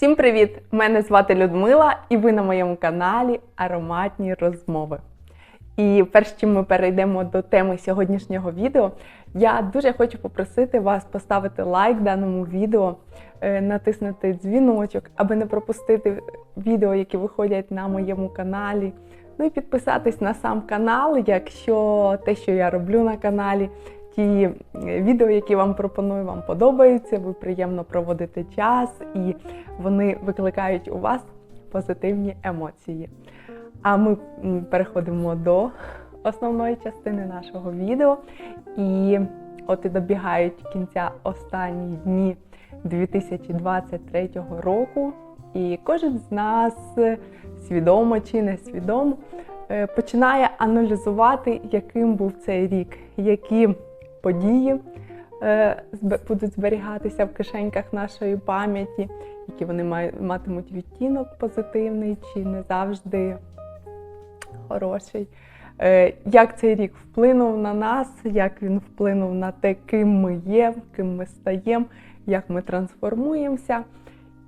Всім привіт! Мене звати Людмила, і ви на моєму каналі Ароматні розмови. І перш чим ми перейдемо до теми сьогоднішнього відео, я дуже хочу попросити вас поставити лайк даному відео, е, натиснути дзвіночок, аби не пропустити відео, які виходять на моєму каналі. Ну і підписатись на сам канал, якщо те, що я роблю на каналі, ті е, відео, які вам пропоную, вам подобаються, ви приємно проводите час і вони викликають у вас позитивні емоції. А ми переходимо до основної частини нашого відео. І от і добігають кінця останні дні 2023 року. І кожен з нас, е, свідомо чи несвідомо, е, починає аналізувати, яким був цей рік, які події е, будуть зберігатися в кишеньках нашої пам'яті, які вони матимуть відтінок позитивний чи не завжди хороший. Е, Як цей рік вплинув на нас, як він вплинув на те, ким ми є, ким ми стаємо, як ми трансформуємося.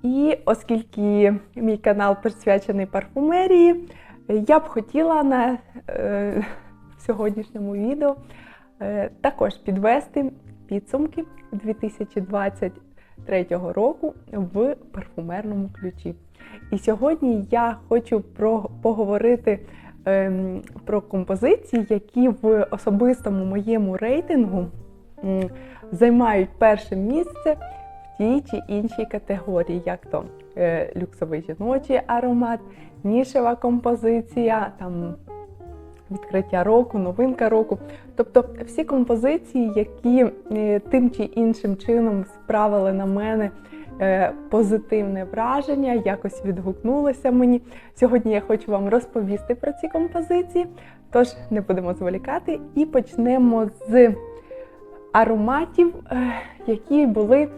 І оскільки мій канал присвячений парфумерії, я б хотіла на е, в сьогоднішньому відео також підвести підсумки 2023 року в парфумерному ключі. І сьогодні я хочу про, поговорити ем, про композиції, які в особистому моєму рейтингу м, займають перше місце в тій чи іншій категорії, як то е, люксовий жіночий аромат, нішева композиція, там відкриття року, новинка року. Тобто всі композиції, які е, тим чи іншим чином справили на мене е, позитивне враження, якось відгукнулося мені. Сьогодні я хочу вам розповісти про ці композиції, тож не будемо зволікати і почнемо з ароматів, е, які були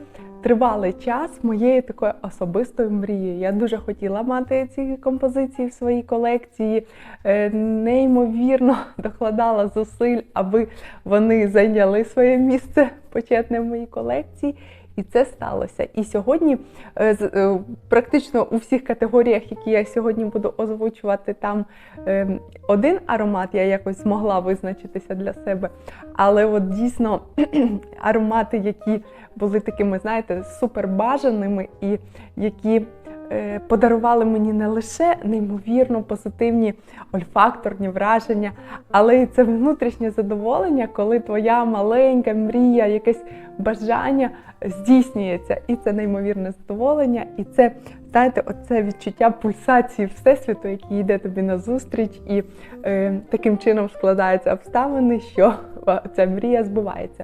тривалий час моєю такою особистою мрією. Я дуже хотіла мати ці композиції в своїй колекції, е, неймовірно докладала зусиль, аби вони зайняли своє місце почетне в моїй колекції. І це сталося. І сьогодні е, е, практично у всіх категоріях, які я сьогодні буду озвучувати, там е, один аромат я якось змогла визначитися для себе. Але от дійсно аромати, які були такими, знаєте, супербажаними і які е, подарували мені не лише неймовірно позитивні ольфакторні враження, але й це внутрішнє задоволення, коли твоя маленька мрія, якесь бажання здійснюється. І це неймовірне задоволення, і це, знаєте, оце відчуття пульсації Всесвіту, який йде тобі назустріч, і е, таким чином складаються обставини, що ця мрія збувається.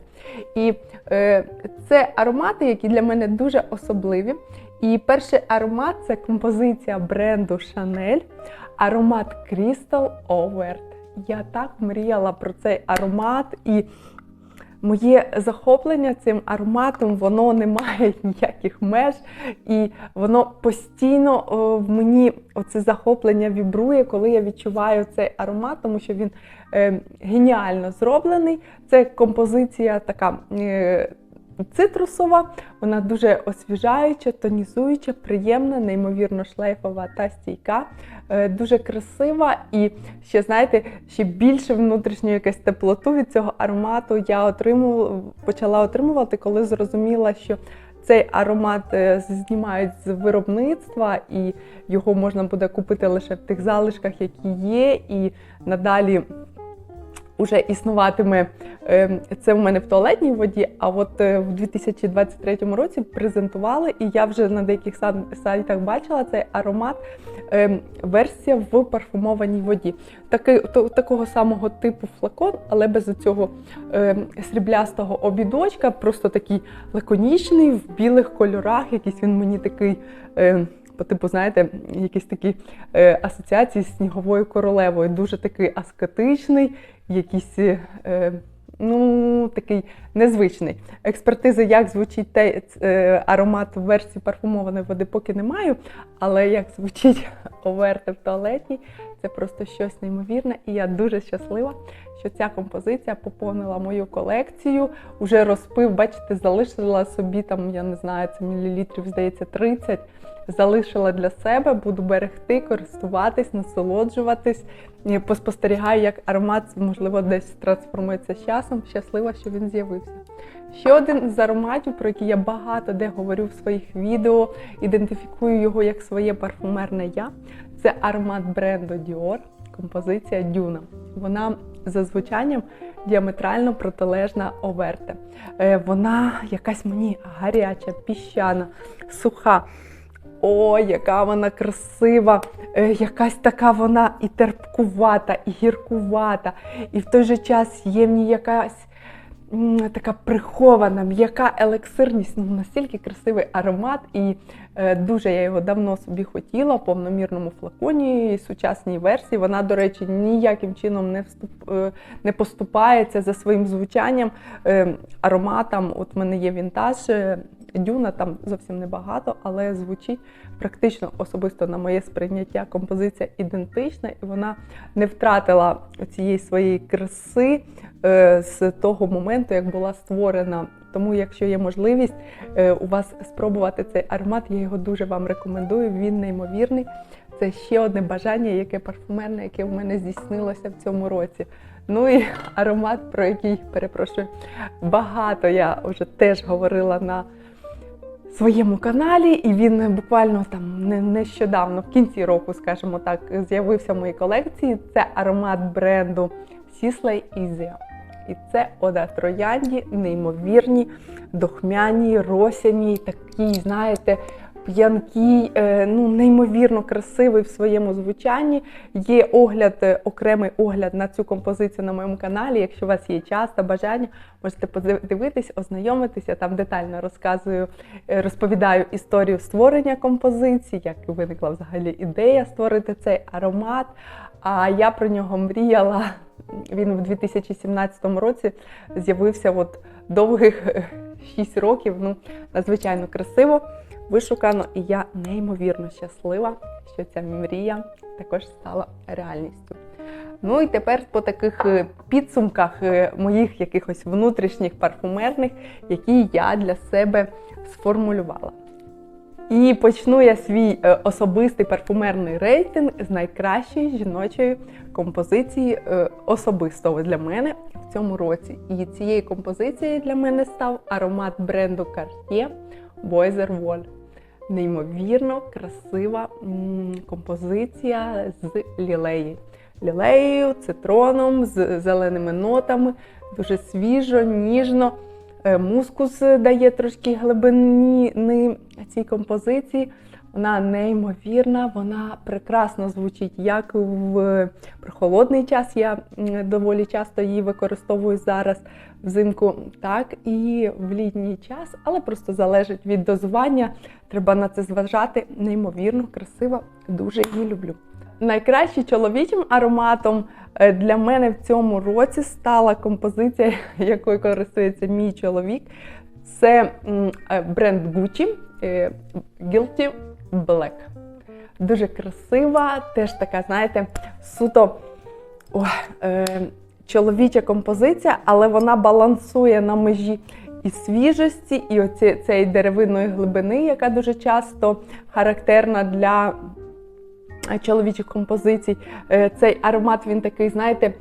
І е, це аромати, які для мене дуже особливі. І перший аромат це композиція бренду Chanel, аромат Crystal Overt. Я так мріяла про цей аромат, і моє захоплення цим ароматом воно не має ніяких меж, і воно постійно в мені оце захоплення вібрує, коли я відчуваю цей аромат, тому що він е, геніально зроблений. Це композиція така. Е, Цитрусова, вона дуже освіжаюча, тонізуюча, приємна, неймовірно шлейфова та стійка, е, дуже красива. І ще, знаєте, ще більше внутрішню якусь теплоту від цього аромату я отримувала, почала отримувати, коли зрозуміла, що цей аромат е, знімають з виробництва, і його можна буде купити лише в тих залишках, які є, і надалі уже існуватиме е, це в мене в туалетній воді. А от е, в 2023 році презентували, і я вже на деяких сайтах бачила цей аромат. е, Версія в парфумованій воді. Такий, то, такого самого типу флакон, але без цього сріблястого обідочка, просто такий лаконічний, в білих кольорах. Якийсь він мені такий. Е, типу, знаєте, якісь такі е, асоціації з сніговою королевою. Дуже такий аскетичний, якийсь е, ну, такий незвичний. Експертизи, як звучить те, е, аромат в версії парфумованої води, поки не маю, але як звучить оверте в туалетній, Це просто щось неймовірне, і я дуже щаслива, що ця композиція поповнила мою колекцію. Уже розпив, бачите, залишила собі там, я не знаю, це мілілітрів, здається, 30. Залишила для себе, буду берегти, користуватись, насолоджуватись. Поспостерігаю, як аромат, можливо, десь трансформується з часом. Щаслива, що він з'явився. Ще один з ароматів, про який я багато де говорю в своїх відео, ідентифікую його як своє парфумерне я. Це аромат бренду Dior, композиція Дюна. Вона за звучанням діаметрально протилежна Оверте. Е, Вона якась мені гаряча, піщана, суха. Ой, яка вона красива, е, якась така вона і терпкувата, і гіркувата, і в той же час є в ній якась така прихована, м'яка елексирність. Ну, настільки красивий аромат, і е, дуже я його давно собі хотіла в повномірному флаконі і сучасній версії. Вона, до речі, ніяким чином не вступ, е, не поступається за своїм звучанням, е, ароматом. От в мене є вінтаж. е, Дюна там зовсім небагато, але звучить практично особисто на моє сприйняття. Композиція ідентична, і вона не втратила цієї своєї краси е, з того моменту, як була створена. Тому, якщо є можливість е, у вас спробувати цей аромат, я його дуже вам рекомендую. Він неймовірний. Це ще одне бажання, яке парфумерне, яке в мене здійснилося в цьому році. Ну і аромат, про який перепрошую, багато я вже теж говорила на своєму каналі, і він буквально там не- нещодавно, в кінці року, скажімо так, з'явився в моїй колекції. Це аромат бренду Сіслей Ізія. І це ода троянді, неймовірні, дохмяні, росяні, такі, знаєте, п'янкий, е, ну неймовірно красивий в своєму звучанні. Є огляд, е, окремий огляд на цю композицію на моєму каналі. Якщо у вас є час та бажання, можете подивитись, ознайомитися. Там детально розказую, е, розповідаю історію створення композиції, як виникла взагалі ідея створити цей аромат. А я про нього мріяла. Він в 2017 році з'явився от довгих 6 років. Ну, надзвичайно красиво, вишукано, і я неймовірно щаслива, що ця мрія також стала реальністю. Ну і тепер по таких е, підсумках е, моїх якихось внутрішніх парфумерних, які я для себе сформулювала. І почну я свій е, особистий парфумерний рейтинг з найкращої жіночої композиції е, особисто для мене в цьому році. І цією композицією для мене став аромат бренду Cartier Boiser Wall. Неймовірно красива композиція з лілеї. Лілеєю, цитроном, з зеленими нотами, дуже свіжо, ніжно. Е, Мускус дає трошки глибини цій композиції. Вона неймовірна, вона прекрасно звучить як в прохолодний час. Я доволі часто її використовую зараз взимку, так і в літній час, але просто залежить від дозування. Треба на це зважати. Неймовірно, красива, дуже її люблю. Найкращим чоловічим ароматом е, для мене в цьому році стала композиція, якою користується мій чоловік. Це е, бренд Gucci е, Guilty Black. Дуже красива, теж така, знаєте, суто ой, е, чоловіча композиція, але вона балансує на межі і свіжості, і оці, цієї деревинної глибини, яка дуже часто характерна для е, чоловічих композицій. Е, Цей аромат він такий, знаєте,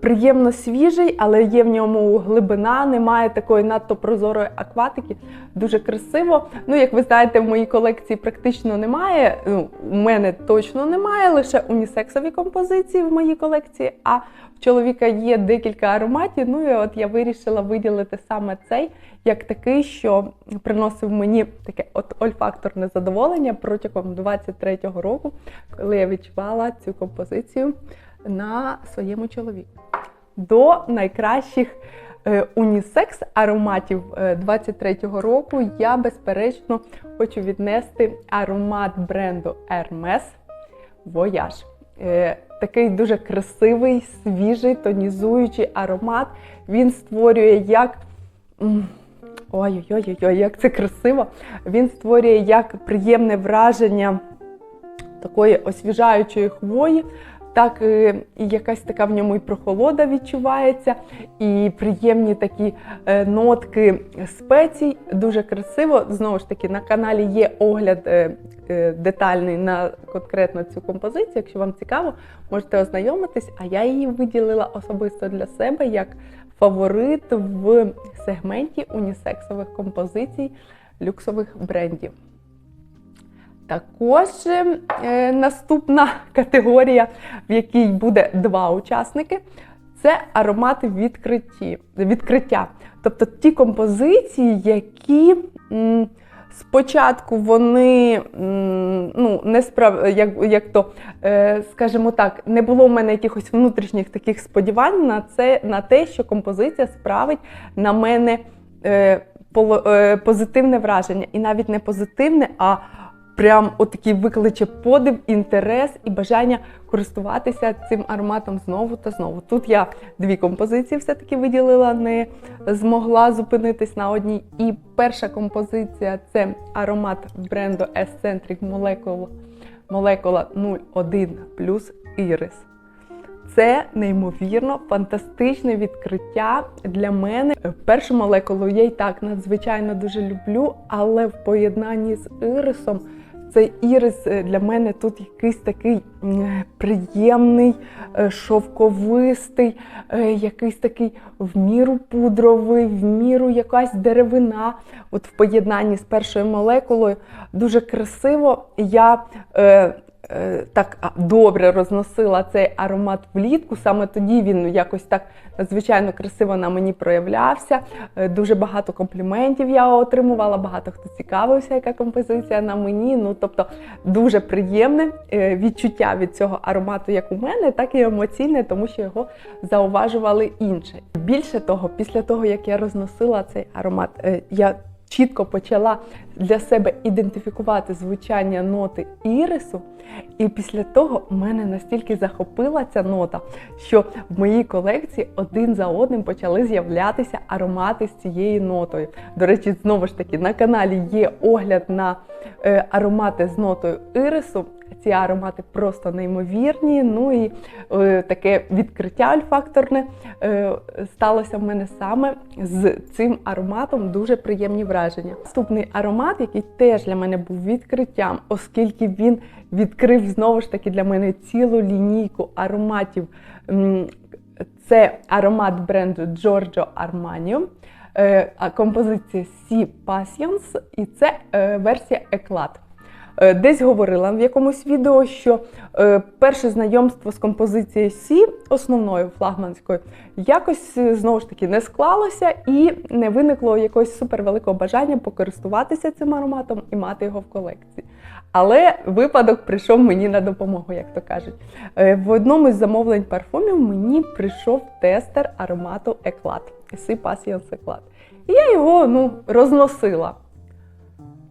приємно свіжий, але є в ньому глибина, немає такої надто прозорої акватики. Дуже красиво. Ну, як ви знаєте, в моїй колекції практично немає. Ну, у мене точно немає, лише унісексові композиції в моїй колекції. А в чоловіка є декілька ароматів. Ну і от я вирішила виділити саме цей як такий, що приносив мені таке от ольфакторне задоволення протягом 23-го року, коли я відчувала цю композицію на своєму чоловіку. До найкращих е, унісекс ароматів е, 23-го року я безперечно хочу віднести аромат бренду Hermes Voyage. Е, Такий дуже красивий, свіжий, тонізуючий аромат. Він створює як. Ой-ой-ой, як це красиво! Він створює як приємне враження такої освіжаючої хвої. Так, е, і якась така в ньому і прохолода відчувається, і приємні такі е, нотки спецій. Дуже красиво. Знову ж таки, на каналі є огляд е, детальний на конкретно цю композицію. Якщо вам цікаво, можете ознайомитись. А я її виділила особисто для себе як фаворит в сегменті унісексових композицій люксових брендів. Також е, наступна категорія, в якій буде два учасники, це аромати відкритті, відкриття. Тобто ті композиції, які м, спочатку вони м, ну, не справ... як, як то, е, скажімо так, не було в мене якихось внутрішніх таких сподівань на це, на те, що композиція справить на мене е, е, позитивне враження. І навіть не позитивне, а прям отакий викличе подив, інтерес і бажання користуватися цим ароматом знову та знову. Тут я дві композиції все-таки виділила, не змогла зупинитись на одній. І перша композиція це аромат бренду Eccentric Molecule Molecula 01 плюс Iris. Це неймовірно фантастичне відкриття для мене. Першу молекулу я й так надзвичайно дуже люблю, але в поєднанні з ірисом цей ірис е, для мене тут якийсь такий приємний, е, шовковистий, е, якийсь такий в міру пудровий, в міру якась деревина. От в поєднанні з першою молекулою дуже красиво. Я так добре розносила цей аромат влітку. Саме тоді він якось так надзвичайно красиво на мені проявлявся. Е, Дуже багато компліментів я отримувала, багато хто цікавився, яка композиція на мені. Ну тобто дуже приємне е, відчуття від цього аромату, як у мене, так і емоційне, тому що його зауважували інші. Більше того, після того як я розносила цей аромат, е, я чітко почала для себе ідентифікувати звучання ноти ірису. І після того мене настільки захопила ця нота, що в моїй колекції один за одним почали з'являтися аромати з цією нотою. До речі, знову ж таки, на каналі є огляд на аромати з нотою ірису. Ці аромати просто неймовірні. Ну і е, таке відкриття ольфакторне е, сталося в мене саме з цим ароматом. Дуже приємні враження. Наступний аромат, який теж для мене був відкриттям, оскільки він відкрив знову ж таки для мене цілу лінійку ароматів. Це аромат бренду Giorgio Armani. Е, Композиція Sea Passions, і це е, версія Eclat. Е, Десь говорила в якомусь відео, що перше знайомство з композицією Сі, основною флагманською, якось знову ж таки не склалося і не виникло якогось супервеликого бажання покористуватися цим ароматом і мати його в колекції. Але випадок прийшов мені на допомогу, як то кажуть. В одному з замовлень парфумів мені прийшов тестер аромату Eclat, Си Passions Eclat. І я його ну, розносила.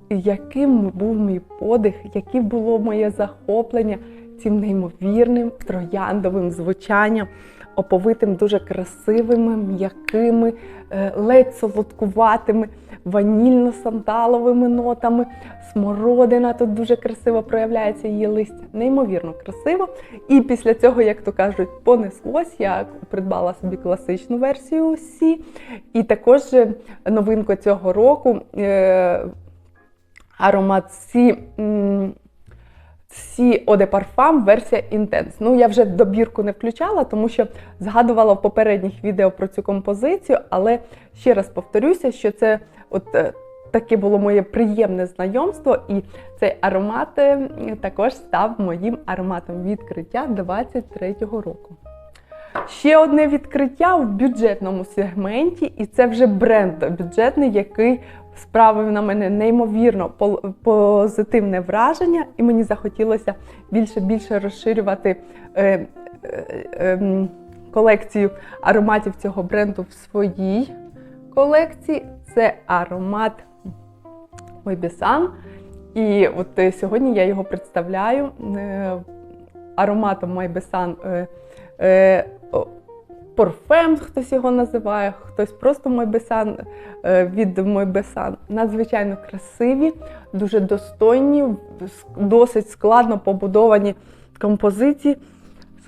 Яким був мій подих, яке було моє захоплення цим неймовірним трояндовим звучанням, оповитим дуже красивими, м'якими, е, ледь солодкуватими, ванільно-санталовими нотами. Смородина тут дуже красиво проявляється її листя. Неймовірно красиво. І після цього, як то кажуть, понеслось. Я придбала собі класичну версію Сі. І також е, новинка цього року. е, аромат Сі, Сі de Parfum версія Intense. Ну, я вже добірку не включала, тому що згадувала в попередніх відео про цю композицію, але ще раз повторюся, що це от е, таке було моє приємне знайомство, і цей аромат е, також став моїм ароматом відкриття 23-го року. Ще одне відкриття в бюджетному сегменті, і це вже бренд бюджетний, який справив на мене неймовірно позитивне враження, і мені захотілося більше більше розширювати е, е, е, колекцію ароматів цього бренду в своїй колекції. Це аромат Мойбісан. І от е, сьогодні я його представляю е, ароматом Майбесан Порфем, хтось його називає, хтось просто Мойбесан е, від Мойбесан. Надзвичайно красиві, дуже достойні, досить складно побудовані композиції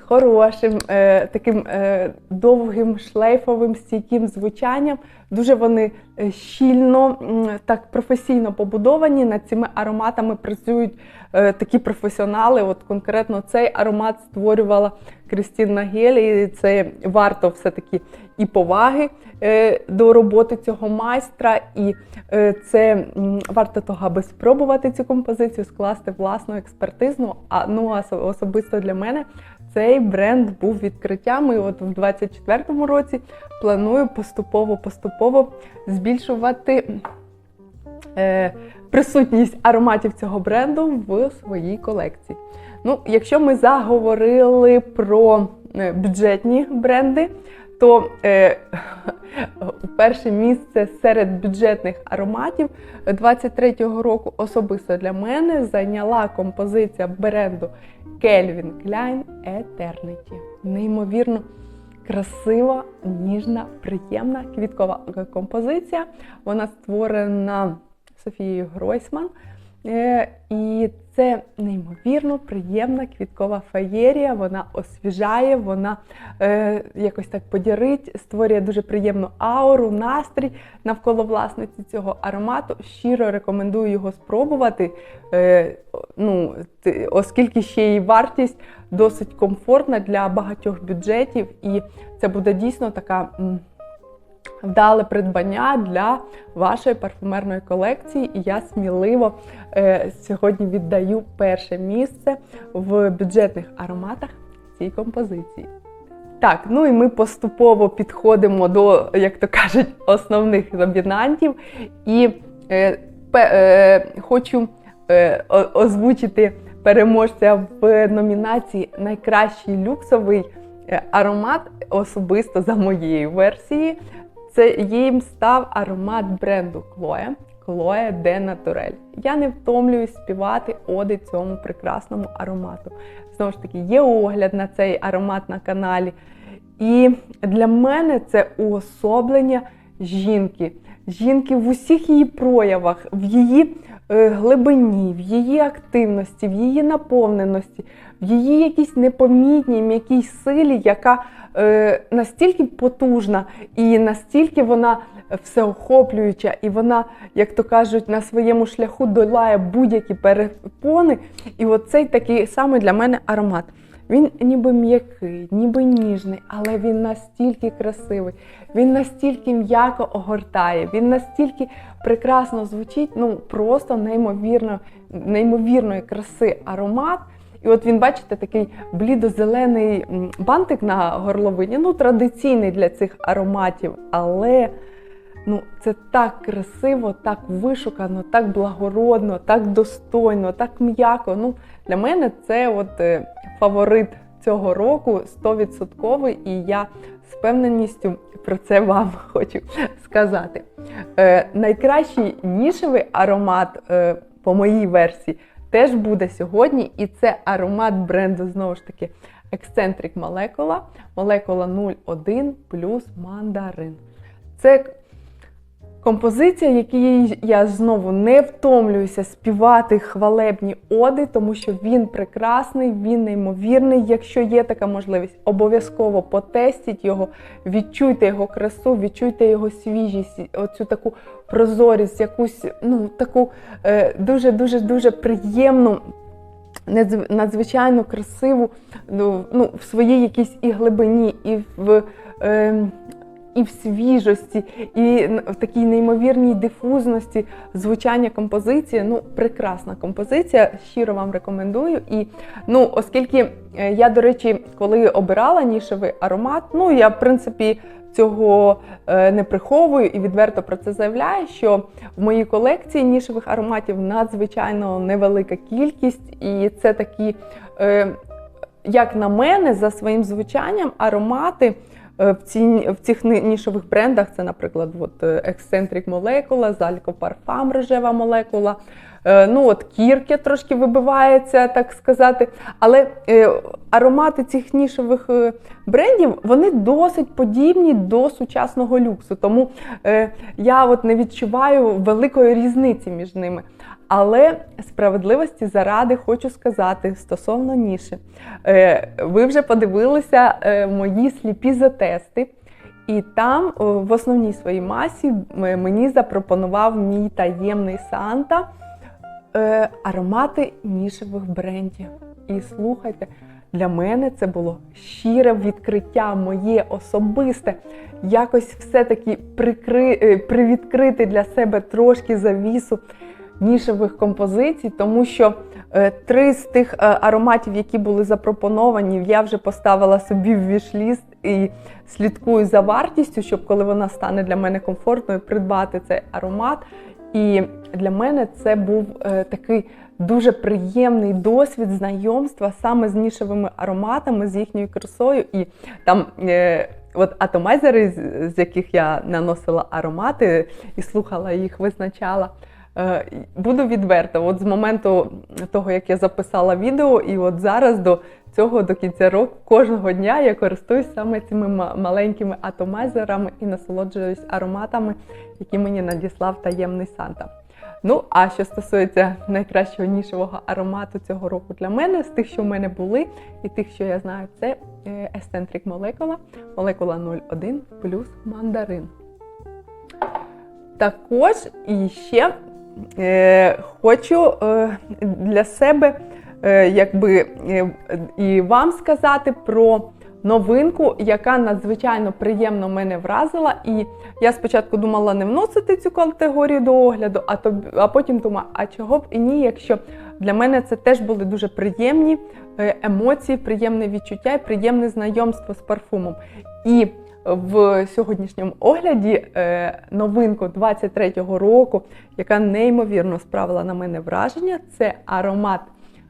хорошим, е, таким е, довгим шлейфовим стійким звучанням. Дуже вони е, щільно, так професійно побудовані. Над цими ароматами працюють е, такі професіонали. От конкретно цей аромат створювала Крістін Нагель, і це варто все-таки і поваги е, до роботи цього майстра, і е, це варто того, аби спробувати цю композицію, скласти власну експертизну. А ну а особисто для мене цей бренд був відкриттям. І от в 24-му році планую поступово-поступово збільшувати е, присутність ароматів цього бренду в своїй колекції. Ну, якщо ми заговорили про е, бюджетні бренди, то е, перше місце серед бюджетних ароматів 23-го року особисто для мене зайняла композиція бренду Calvin Klein Eternity. Неймовірно красива, ніжна, приємна квіткова композиція. Вона створена Софією Гройсман. Е, І це неймовірно приємна квіткова феєрія. Вона освіжає, вона е, якось так подірить, створює дуже приємну ауру, настрій навколо власниці цього аромату. Щиро рекомендую його спробувати. Е, ну, оскільки ще й вартість досить комфортна для багатьох бюджетів, і це буде дійсно така. Вдале придбання для вашої парфумерної колекції, і я сміливо е, сьогодні віддаю перше місце в бюджетних ароматах цій композиції. Так, ну і ми поступово підходимо до, як то кажуть, основних номінантів. І е, е, хочу е, озвучити переможця в номінації Найкращий люксовий е, аромат особисто за моєю версією. Це їм став аромат бренду Chloe. Chloe de Натурель. Я не втомлююсь співати оди цьому прекрасному аромату. Знову ж таки, є огляд на цей аромат на каналі. І для мене це уособлення жінки. Жінки в усіх її проявах, в її глибині, в її активності, в її наповненості, в її якійсь непомітній м'якій силі, яка е, настільки потужна і настільки вона всеохоплююча, і вона, як то кажуть, на своєму шляху долає будь-які перепони. І оцей такий самий для мене аромат. Він ніби м'який, ніби ніжний, але він настільки красивий, він настільки м'яко огортає, він настільки прекрасно звучить, ну просто неймовірно, неймовірної краси аромат. І от він, бачите, такий блідо-зелений бантик на горловині, ну традиційний для цих ароматів, але ну, це так красиво, так вишукано, так благородно, так достойно, так м'яко. Ну, для мене це от е, фаворит цього року 100%, і я з впевненістю про це вам хочу сказати. Е, найкращий нішевий аромат е, по моїй версії теж буде сьогодні, і це аромат бренду знову ж таки Eccentric Molecula, молекула 01 плюс мандарин. Це композиція, якій я знову не втомлююся співати хвалебні оди, тому що він прекрасний, він неймовірний. Якщо є така можливість, обов'язково потестіть його, відчуйте його красу, відчуйте його свіжість, оцю таку прозорість, якусь ну таку дуже дуже приємну. Надзвичайно красиву ну, в своїй якійсь і глибині, і в, е, і в свіжості, і в такій неймовірній дифузності звучання композиції. Ну, прекрасна композиція. Щиро вам рекомендую. І ну, оскільки е, я, до речі, коли обирала нішевий аромат, ну я в принципі. Цього е, не приховую і відверто про це заявляю, що в моїй колекції нішевих ароматів надзвичайно невелика кількість, і це такі, е, як на мене, за своїм звучанням, аромати в, ці, в цих нішових брендах. Це, наприклад, от, е, Eccentric Molecula, Zalco Parfum рожева молекула, е, ну от кірки трошки вибивається, так сказати. Але е, аромати цих нішевих е, брендів вони досить подібні до сучасного люксу. Тому е, я от не відчуваю великої різниці між ними. Але справедливості заради хочу сказати стосовно ніші. Е, ви вже подивилися е, мої сліпі затести. І там в основній своїй масі мені запропонував мій таємний Санта е, аромати нішевих брендів. І слухайте, для мене це було щире відкриття, моє особисте, якось все-таки прикри... Е, привідкрити для себе трошки завісу нішевих композицій, тому що е, три з тих ароматів, які були запропоновані, я вже поставила собі в вішліст і слідкую за вартістю, щоб коли вона стане для мене комфортною, придбати цей аромат. І для мене це був е, такий дуже приємний досвід знайомства саме з нішевими ароматами, з їхньою красою. І там е, от атомайзери, з яких я наносила аромати і слухала їх, визначала. Е, буду відверта, от з моменту того, як я записала відео, і от зараз до цього до кінця року кожного дня я користуюсь саме цими маленькими атомайзерами і насолоджуюсь ароматами, які мені надіслав таємний Санта. Ну, а що стосується найкращого нішевого аромату цього року для мене, з тих, що в мене були, і тих, що я знаю, це Eccentric молекула, молекула 01 плюс мандарин. Також і ще е, хочу е, для себе Е, якби е, і вам сказати про новинку, яка надзвичайно приємно мене вразила. І я спочатку думала не вносити цю категорію до огляду, а то а потім думаю, а чого б і ні, якщо для мене це теж були дуже приємні е, емоції, приємне відчуття і приємне знайомство з парфумом. І в сьогоднішньому огляді новинку 23-го року, яка неймовірно справила на мене враження, це аромат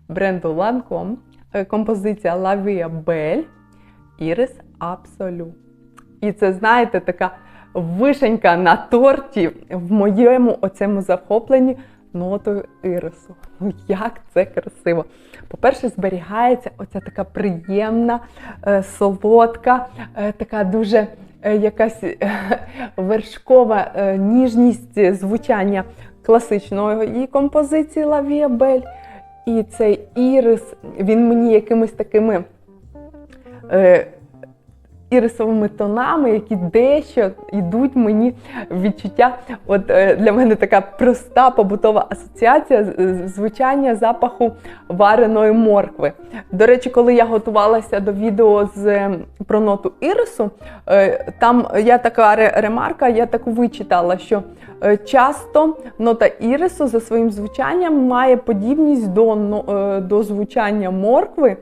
бренду Lancome, е, композиція La Via Belle Iris Absolu. І це, знаєте, така вишенька на торті в моєму оцьому захопленні нотою ірису. Ну, як це красиво! По-перше, зберігається оця така приємна, е, солодка, е, така дуже якась вершкова ніжність звучання класичної композиції La Via Belle. І цей ірис, він мені якимись такими е, ірисовими тонами, які дещо йдуть мені відчуття. От е, Для мене така проста побутова асоціація звучання запаху вареної моркви. До речі, коли я готувалася до відео з про ноту ірису, е, там я така ремарка, я таку вичитала, що е, часто нота ірису за своїм звучанням має подібність до, до звучання моркви.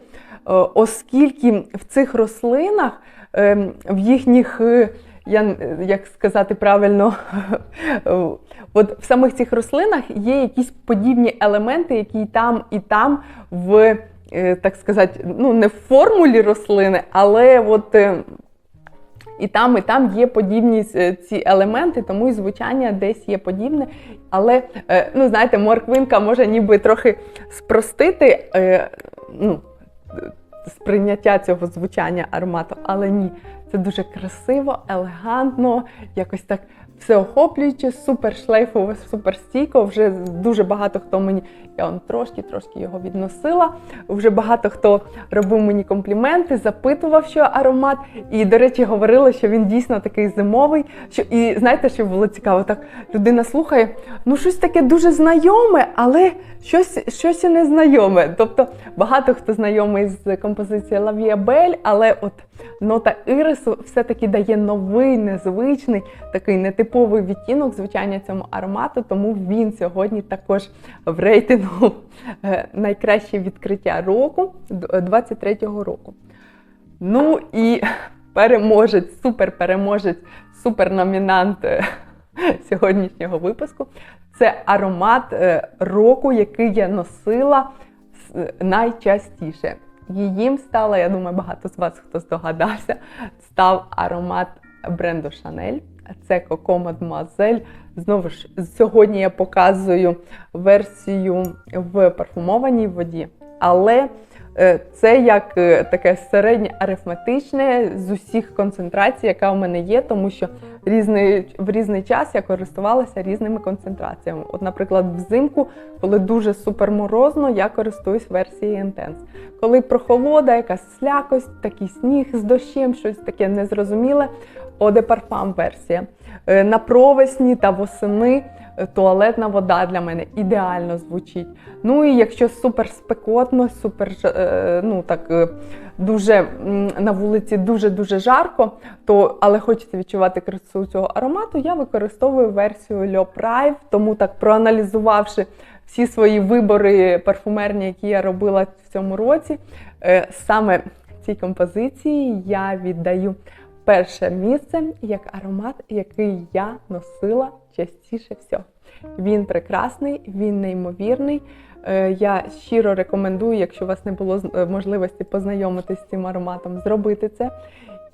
Оскільки в цих рослинах Ем, в їхніх, е, я, як сказати правильно, от в самих цих рослинах є якісь подібні елементи, які там і там в, е, так сказати, ну не в формулі рослини, але от. Е, і там, і там є подібні ці елементи, тому і звучання десь є подібне. Але, ну, знаєте, морквинка може ніби трохи спростити ну, сприйняття цього звучання аромату, але ні, це дуже красиво, елегантно, якось так всеохоплююче, супер шлейфово, супер стійко. Вже дуже багато хто мені, я он трошки-трошки його відносила. Вже багато хто робив мені компліменти, запитував, що аромат. І, до речі, говорили, що він дійсно такий зимовий. Що, І знаєте, що було цікаво? Так людина слухає, ну щось таке дуже знайоме, але щось щось і незнайоме. Тобто багато хто знайомий з композицією Лавія Бель, але от нота ірису все-таки дає новий, незвичний, такий нетиповий відтінок звучання цьому аромату, тому він сьогодні також в рейтингу е, найкраще відкриття року 23-го року. Ну і переможець, суперпереможець, суперномінант е, сьогоднішнього випуску це аромат е, року, який я носила найчастіше. Їм стала, я думаю, багато з вас хто здогадався, став аромат бренду Chanel. Це Coco Mademoiselle Знову ж, сьогодні я показую версію в парфумованій воді, але е, це як е, таке середнє арифметичне з усіх концентрацій, яка у мене є, тому що різний, в різний час я користувалася різними концентраціями. От, наприклад, взимку, коли дуже суперморозно, я користуюсь версією Intense. Коли прохолода, якась слякость, такий сніг з дощем, щось таке незрозуміле, Parfum версія. Е, На провесні та восени е, туалетна вода для мене ідеально звучить. Ну і якщо супер спекотно, супер е, ну так дуже на вулиці дуже-дуже жарко, то але хочеться відчувати красу цього аромату, я використовую версію Le Prive, тому так проаналізувавши всі свої вибори парфумерні, які я робила в цьому році, саме цій композиції я віддаю перше місце як аромат, який я носила частіше всього. Він прекрасний, він неймовірний. Е, Я щиро рекомендую, якщо у вас не було е, можливості познайомитися з цим ароматом, зробити це.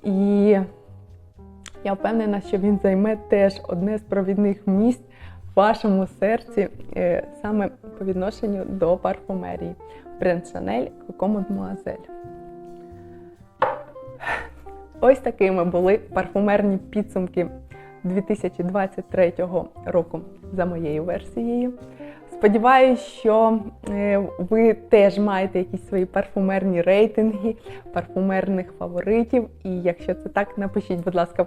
І я впевнена, що він займе теж одне з провідних місць в вашому серці, е, саме по відношенню до парфумерії. Бренд Chanel Coco. Ось такими були парфумерні підсумки 2023 року за моєю версією. Сподіваюсь, що е, ви теж маєте якісь свої парфумерні рейтинги, парфумерних фаворитів. І якщо це так, напишіть, будь ласка,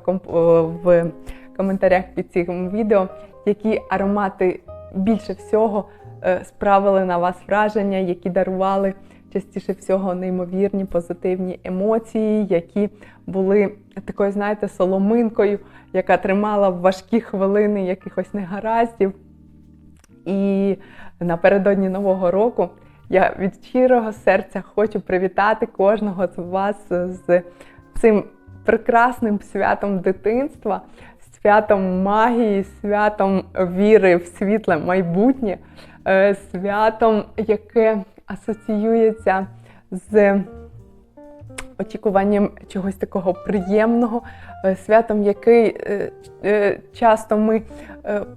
в, коментарях під цим відео, які аромати більше всього е, справили на вас враження, які дарували частіше всього неймовірні позитивні емоції, які були такою, знаєте, соломинкою, яка тримала в важкі хвилини якихось негараздів. І напередодні Нового року я від щирого серця хочу привітати кожного з вас з цим прекрасним святом дитинства, святом магії, святом віри в світле майбутнє, е, святом, яке асоціюється з очікуванням чогось такого приємного, е, святом, який е, е, часто ми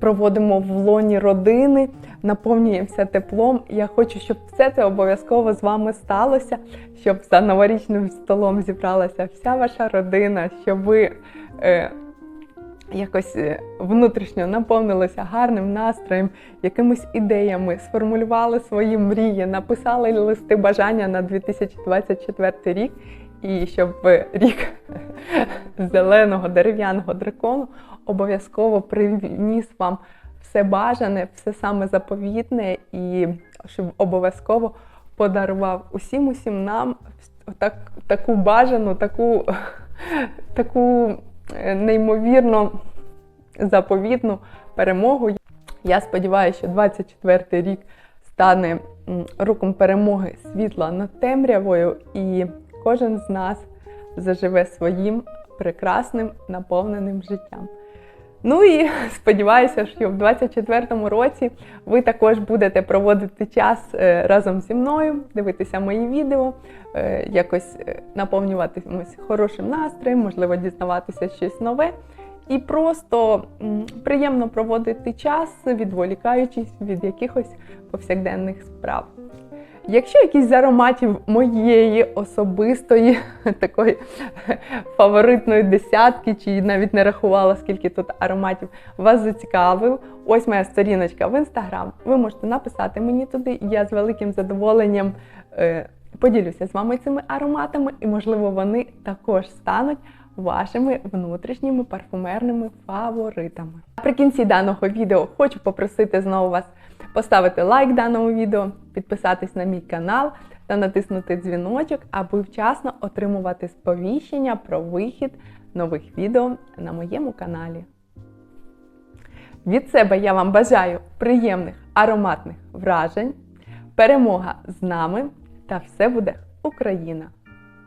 проводимо в лоні родини, наповнюємося теплом. Я хочу, щоб все це обов'язково з вами сталося, щоб за новорічним столом зібралася вся ваша родина, щоб ви. Якось е, внутрішньо наповнилися гарним настроєм, якимись ідеями, сформулювали свої мрії, написали листи бажання на 2024 рік, і щоб рік зеленого дерев'яного дракону обов'язково приніс вам все бажане, все саме заповітне, і щоб обов'язково подарував усім усім нам так, таку бажану, таку, таку неймовірно заповітну перемогу. Я сподіваюся, що 24 рік стане роком перемоги світла над темрявою, і кожен з нас заживе своїм прекрасним наповненим життям. Ну і сподіваюся, що в 24-му році ви також будете проводити час е, разом зі мною, дивитися мої відео, е, якось е, наповнюватимось хорошим настроєм, можливо, дізнаватися щось нове. І просто приємно проводити час, відволікаючись від якихось повсякденних справ. Якщо якісь з ароматів моєї особистої такої фаворитної десятки, чи навіть не рахувала, скільки тут ароматів, вас зацікавив, ось моя сторіночка в інстаграм. Ви можете написати мені туди, я з великим задоволенням е, поділюся з вами цими ароматами, і, можливо, вони також стануть вашими внутрішніми парфумерними фаворитами. Наприкінці даного відео хочу попросити знову вас поставити лайк даному відео, підписатись на мій канал та натиснути дзвіночок, аби вчасно отримувати сповіщення про вихід нових відео на моєму каналі. Від себе я вам бажаю приємних ароматних вражень, перемога з нами та все буде Україна!